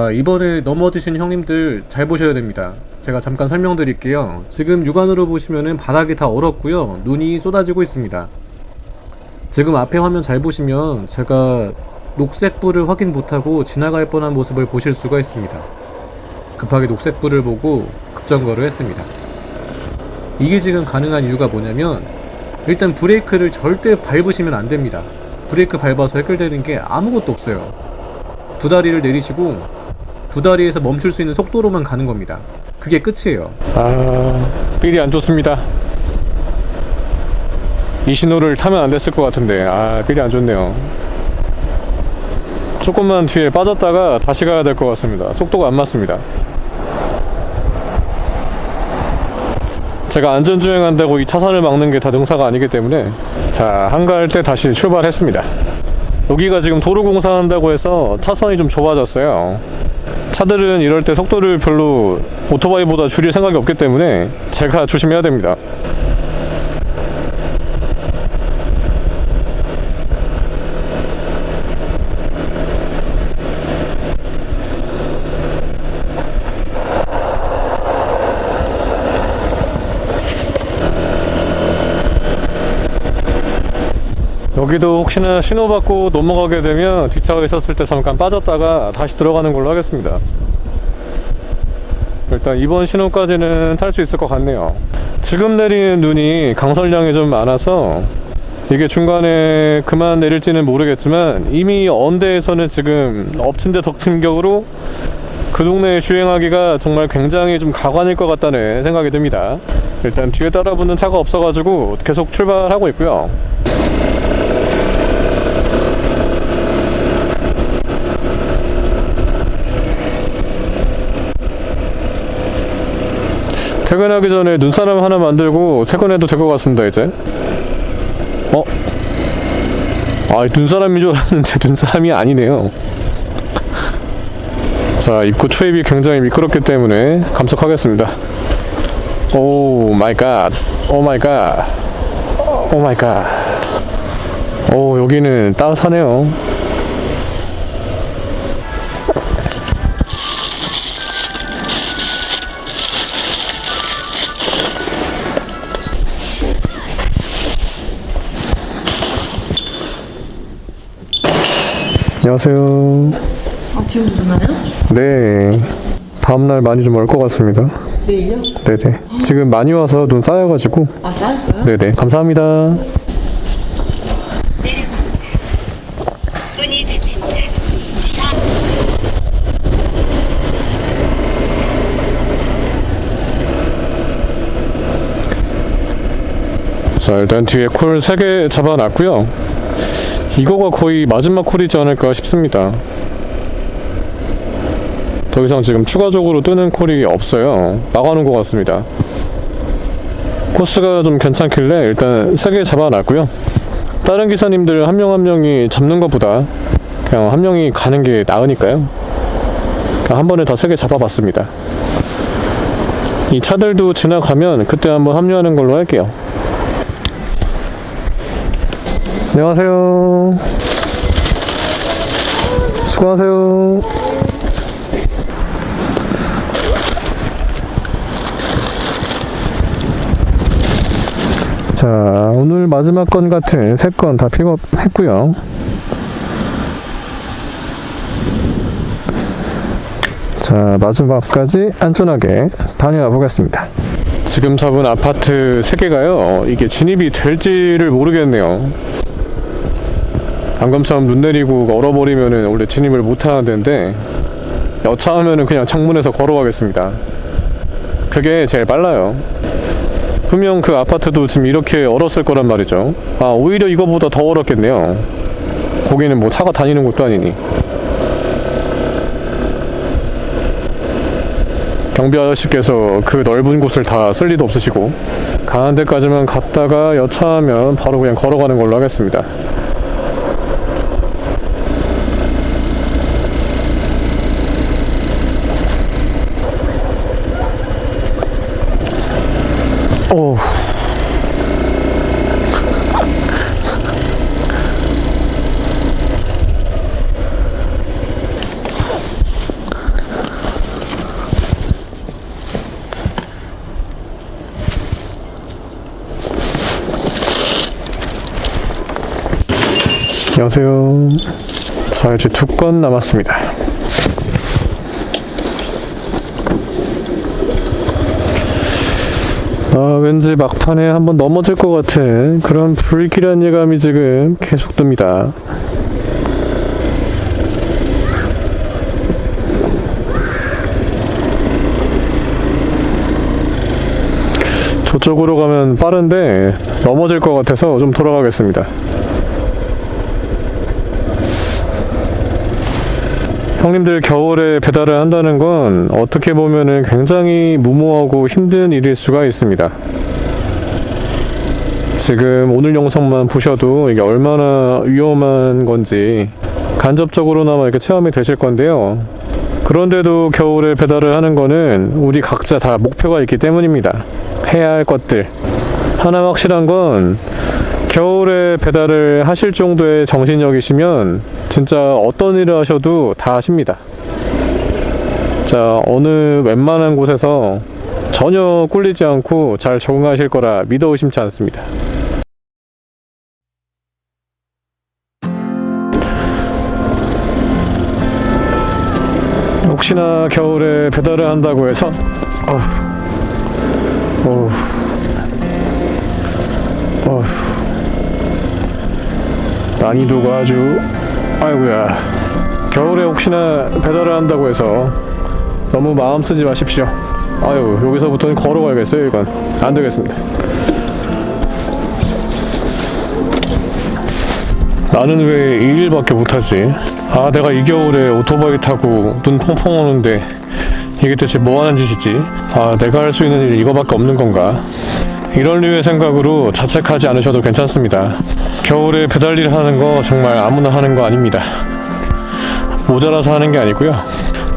자 이번에 넘어지신 형님들 잘 보셔야 됩니다. 제가 잠깐 설명드릴게요. 지금 육안으로 보시면은 바닥이 다 얼었고요. 눈이 쏟아지고 있습니다. 지금 앞에 화면 잘 보시면 제가 녹색불을 확인 못하고 지나갈 뻔한 모습을 보실 수가 있습니다. 급하게 녹색불을 보고 급정거를 했습니다. 이게 지금 가능한 이유가 뭐냐면 일단 브레이크를 절대 밟으시면 안 됩니다. 브레이크 밟아서 해결되는 게 아무것도 없어요. 두 다리를 내리시고 두 다리에서 멈출 수 있는 속도로만 가는 겁니다. 그게 끝이에요. 아, 필이 안 좋습니다. 이 신호를 타면 안 됐을 것 같은데, 아, 필이 안 좋네요. 조금만 뒤에 빠졌다가 다시 가야 될 것 같습니다. 속도가 안 맞습니다. 제가 안전주행한다고 이 차선을 막는 게 다 능사가 아니기 때문에 자 한가할 때 다시 출발했습니다. 여기가 지금 도로 공사한다고 해서 차선이 좀 좁아졌어요. 차들은 이럴 때 속도를 별로 오토바이보다 줄일 생각이 없기 때문에 제가 조심해야 됩니다. 여기도 혹시나 신호 받고 넘어가게 되면 뒷차가 있었을 때 잠깐 빠졌다가 다시 들어가는 걸로 하겠습니다. 일단 이번 신호까지는 탈 수 있을 것 같네요. 지금 내리는 눈이 강설량이 좀 많아서 이게 중간에 그만 내릴지는 모르겠지만 이미 언대에서는 지금 엎친 데 덕친 격으로 그 동네에 주행하기가 정말 굉장히 좀 가관일 것 같다는 생각이 듭니다. 일단 뒤에 따라붙는 차가 없어가지고 계속 출발하고 있고요. 퇴근하기 전에 눈사람 하나 만들고 퇴근해도 될 것 같습니다 이제. 어? 아 눈사람인 줄 알았는데 눈사람이 아니네요. 자 입구 초입이 굉장히 미끄럽기 때문에 감속하겠습니다. 오 마이 갓 오 마이 갓 오 마이 갓 오 여기는 따뜻하네요 안녕하세요 아, 지금 누나요? 네. 다음날 많이 좀 올 것 같습니다. 내일요? 네네. 지금 많이 와서 눈 쌓여가지고. 아, 쌓였어요? 네네. 감사합니다. 자, 일단 뒤에 콜 3개 잡아놨고요. 이거가 거의 마지막 콜이지 않을까 싶습니다. 더 이상 지금 추가적으로 뜨는 콜이 없어요. 막아놓은 것 같습니다. 코스가 좀 괜찮길래 일단 3개 잡아놨고요. 다른 기사님들 한 명 한 명이 잡는 것보다 그냥 한 명이 가는 게 나으니까요. 그냥 한 번에 더 3개 잡아봤습니다. 이 차들도 지나가면 그때 한번 합류하는 걸로 할게요. 안녕하세요. 수고하세요. 자, 오늘 마지막 건 같은 세 건 다 픽업했고요. 자, 마지막까지 안전하게 다녀와 보겠습니다. 지금 잡은 아파트 3개가요, 이게 진입이 될지를 모르겠네요. 방금처럼 눈 내리고 얼어버리면은 원래 진입을 못 하는 데인데, 여차하면은 그냥 창문에서 걸어가겠습니다. 그게 제일 빨라요. 분명 그 아파트도 지금 이렇게 얼었을 거란 말이죠. 아, 오히려 이거보다 더 얼었겠네요. 거기는 뭐 차가 다니는 곳도 아니니. 경비 아저씨께서 그 넓은 곳을 다 쓸 리도 없으시고 가는 데까지만 갔다가 여차하면 바로 그냥 걸어가는 걸로 하겠습니다. 오. 안녕하세요. 자 이제 두 건 남았습니다. 아, 왠지 막판에 한번 넘어질 것 같은 그런 불길한 예감이 지금 계속 듭니다. 저쪽으로 가면 빠른데 넘어질 것 같아서 좀 돌아가겠습니다. 형님들 겨울에 배달을 한다는 건 어떻게 보면은 굉장히 무모하고 힘든 일일 수가 있습니다. 지금 오늘 영상만 보셔도 이게 얼마나 위험한 건지 간접적으로나마 이렇게 체험이 되실 건데요. 그런데도 겨울에 배달을 하는 거는 우리 각자 다 목표가 있기 때문입니다. 해야 할 것들. 하나 확실한 건 겨울에 배달을 하실 정도의 정신력이시면 진짜 어떤 일을 하셔도 다 하십니다. 자, 어느 웬만한 곳에서 전혀 꿀리지 않고 잘 적응하실 거라 믿어 의심치 않습니다. 혹시나 겨울에 배달을 한다고 해서 어휴, 어휴, 어휴, 난이도가 아주 아이고야. 겨울에 혹시나 배달을 한다고 해서 너무 마음 쓰지 마십시오. 아유 여기서부터는 걸어가야겠어요 이건. 안 되겠습니다. 나는 왜 이 일밖에 못하지? 아 내가 이 겨울에 오토바이 타고 눈 펑펑 오는데 이게 대체 뭐 하는 짓이지? 아 내가 할 수 있는 일이 이거밖에 없는 건가? 이런 류의 생각으로 자책하지 않으셔도 괜찮습니다. 겨울에 배달 일을 하는 거 정말 아무나 하는 거 아닙니다. 모자라서 하는 게 아니고요.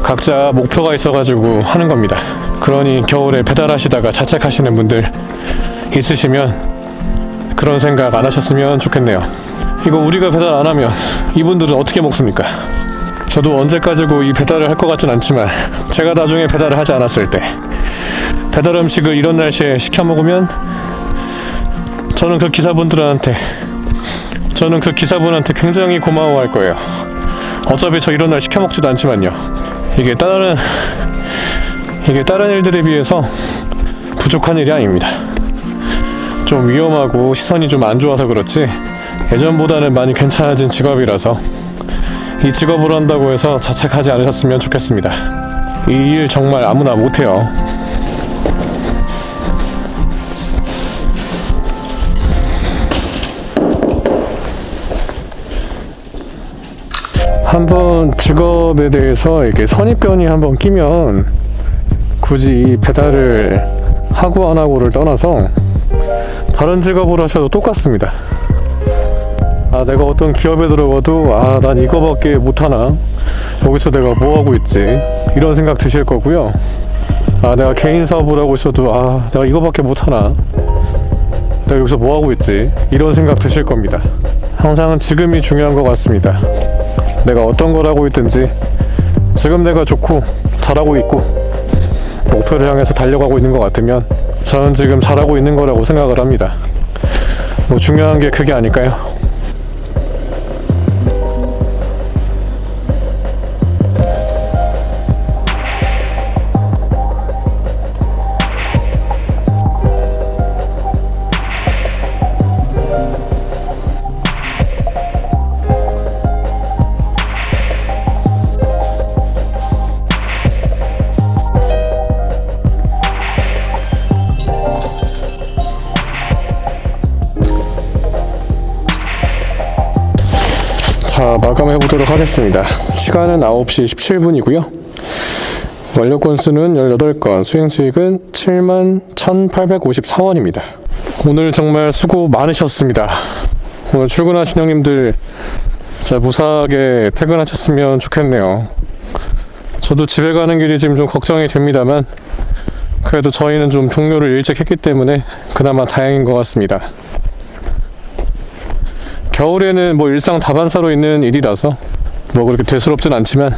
각자 목표가 있어가지고 하는 겁니다. 그러니 겨울에 배달하시다가 자책하시는 분들 있으시면 그런 생각 안 하셨으면 좋겠네요. 이거 우리가 배달 안 하면 이분들은 어떻게 먹습니까? 저도 언제까지고 이 배달을 할 것 같진 않지만 제가 나중에 배달을 하지 않았을 때 배달 음식을 이런 날씨에 시켜 먹으면 저는 그 기사분들한테 저는 그 기사분한테 굉장히 고마워할 거예요. 어차피 저 이런 날 시켜 먹지도 않지만요. 이게 다른 이게 다른 일들에 비해서 부족한 일이 아닙니다. 좀 위험하고 시선이 좀 안 좋아서 그렇지 예전보다는 많이 괜찮아진 직업이라서 이 직업을 한다고 해서 자책하지 않으셨으면 좋겠습니다. 이 일 정말 아무나 못해요. 한번 직업에 대해서 이렇게 선입견이 한번 끼면 굳이 이 배달을 하고 안 하고를 떠나서 다른 직업을 하셔도 똑같습니다. 아 내가 어떤 기업에 들어가도 아 난 이거밖에 못하나 여기서 내가 뭐 하고 있지 이런 생각 드실 거고요. 아 내가 개인 사업을 하고 있어도 아 내가 이거밖에 못하나 내가 여기서 뭐 하고 있지 이런 생각 드실 겁니다. 항상 지금이 중요한 것 같습니다. 내가 어떤 걸 하고 있든지 지금 내가 좋고 잘하고 있고 목표를 향해서 달려가고 있는 것 같으면 저는 지금 잘하고 있는 거라고 생각을 합니다. 뭐 중요한 게 그게 아닐까요? 마감해 보도록 하겠습니다. 시간은 9시 17분이고요. 완료 건수는 18건, 수행 수익은 7만 1,854원입니다. 오늘 정말 수고 많으셨습니다. 오늘 출근하신 형님들 자, 무사하게 퇴근하셨으면 좋겠네요. 저도 집에 가는 길이 지금 좀 걱정이 됩니다만 그래도 저희는 좀 종료를 일찍 했기 때문에 그나마 다행인 것 같습니다. 겨울에는 뭐 일상 다반사로 있는 일이라서 뭐 그렇게 대수롭진 않지만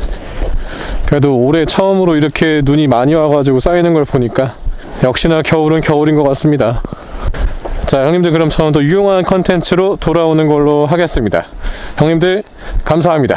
그래도 올해 처음으로 이렇게 눈이 많이 와가지고 쌓이는 걸 보니까 역시나 겨울은 겨울인 것 같습니다. 자, 형님들 그럼 저는 더 유용한 컨텐츠로 돌아오는 걸로 하겠습니다. 형님들 감사합니다.